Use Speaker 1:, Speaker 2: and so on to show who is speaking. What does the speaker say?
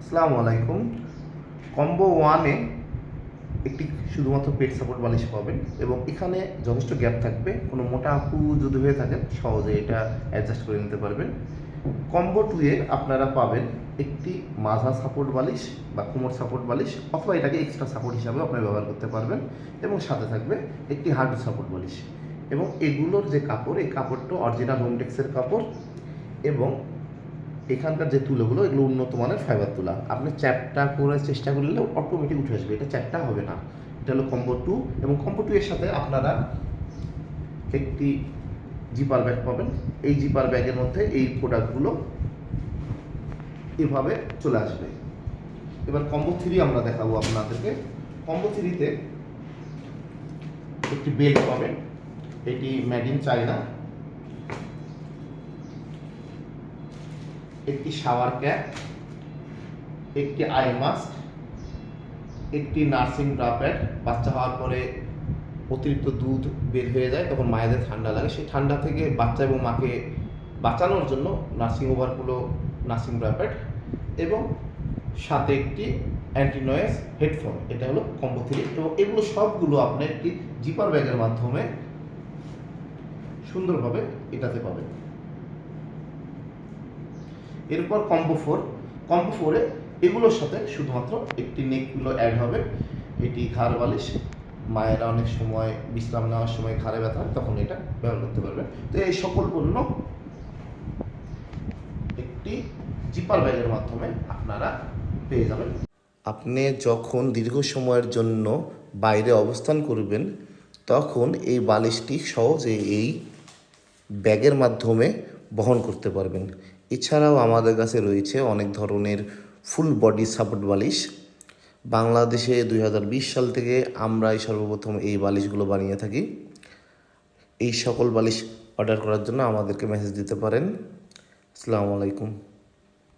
Speaker 1: আসসালামু আলাইকুম। কম্বো ওয়ানে একটি শুধুমাত্র পেট সাপোর্ট বালিশ পাবেন এবং এখানে যথেষ্ট গ্যাপ থাকবে। কোনো মোটা আপু যদি হয়ে থাকেন, সহজে এটা অ্যাডজাস্ট করে নিতে পারবেন। কম্বো টুয়ে আপনারা পাবেন একটি মাঝা সাপোর্ট বালিশ বা কোমর সাপোর্ট বালিশ অথবা এটাকে এক্সট্রা সাপোর্ট হিসাবে আপনারা ব্যবহার করতে পারবেন এবং সাথে থাকবে একটি হার্ড সাপোর্ট বালিশ। এবং এগুলোর যে কাপড়, এই কাপড়টা অরিজিনাল হোমটেক্সের কাপড় এবং এখানকার যে তুলোগুলো, এগুলো উন্নত মানের ফাইবার তুলা। আপনি চ্যাপটা করে চেষ্টা করলে অটোমেটিক উঠে আসবে। এটা চ্যাপটা হবে না। এটা হলো কম্বো টু এবং কম্বো টু এর সাথে আপনারা একটি জিপার ব্যাগ পাবেন। এই জিপার ব্যাগের মধ্যে এই প্রোডাক্টগুলো এভাবে চলে আসবে। এবার কম্বো থ্রি আমরা দেখাবো আপনাদেরকে। কম্বো থ্রিতে একটি বেল্ট পাবেন। এটি মেড ইন চায়না একটি শাওয়ার ক্যাপ একটি আই মাস্ক একটি নার্সিং ড্রাপ্যাড বাচ্চা হওয়ার পরে অতিরিক্ত দুধ বের হয়ে যায়, তখন মায়েদের ঠান্ডা লাগে। সেই ঠান্ডা থেকে বাচ্চা এবং মাকে বাঁচানোর জন্য নার্সিং ওভারগুলো নার্সিং ড্রাপ্যাড এবং সাথে একটি অ্যান্টিনয়েস হেডফোন এটা হলো কম্বো থ্রি এবং এগুলো সবগুলো আপনি একটি জিপার ব্যাগের মাধ্যমে সুন্দরভাবে এটাতে পাবেন। এরপর কম্বো ফোর কম্বো ফোরে এগুলোর সাথে শুধুমাত্র একটি নেকগুলো অ্যাড হবে। এটি ঘাড় বালিশ। মায়েরা অনেক সময় বিশ্রাম নেওয়ার সময় ঘাড়ে ব্যথা, তখন এটা ব্যবহার করতে পারবে। তো এই সকল পণ্য একটি জিপার ব্যাগের মাধ্যমে আপনারা পেয়ে যাবেন। আপনি যখন দীর্ঘ সময়ের জন্য বাইরে অবস্থান করবেন, তখন এই বালিশটি সহজে এই ব্যাগের মাধ্যমে বহন করতে পারবেন। এছাড়াও আমাদের কাছে রয়েছে অনেক ধরনের ফুল বডি সাপোর্ট বালিশ। বাংলাদেশে দুই হাজার বিশ সাল থেকে আমরাই সর্বপ্রথম এই বালিশগুলো বানিয়ে থাকি। এই সকল বালিশ অর্ডার করার জন্য আমাদেরকে মেসেজ দিতে পারেন। আসসালামু আলাইকুম।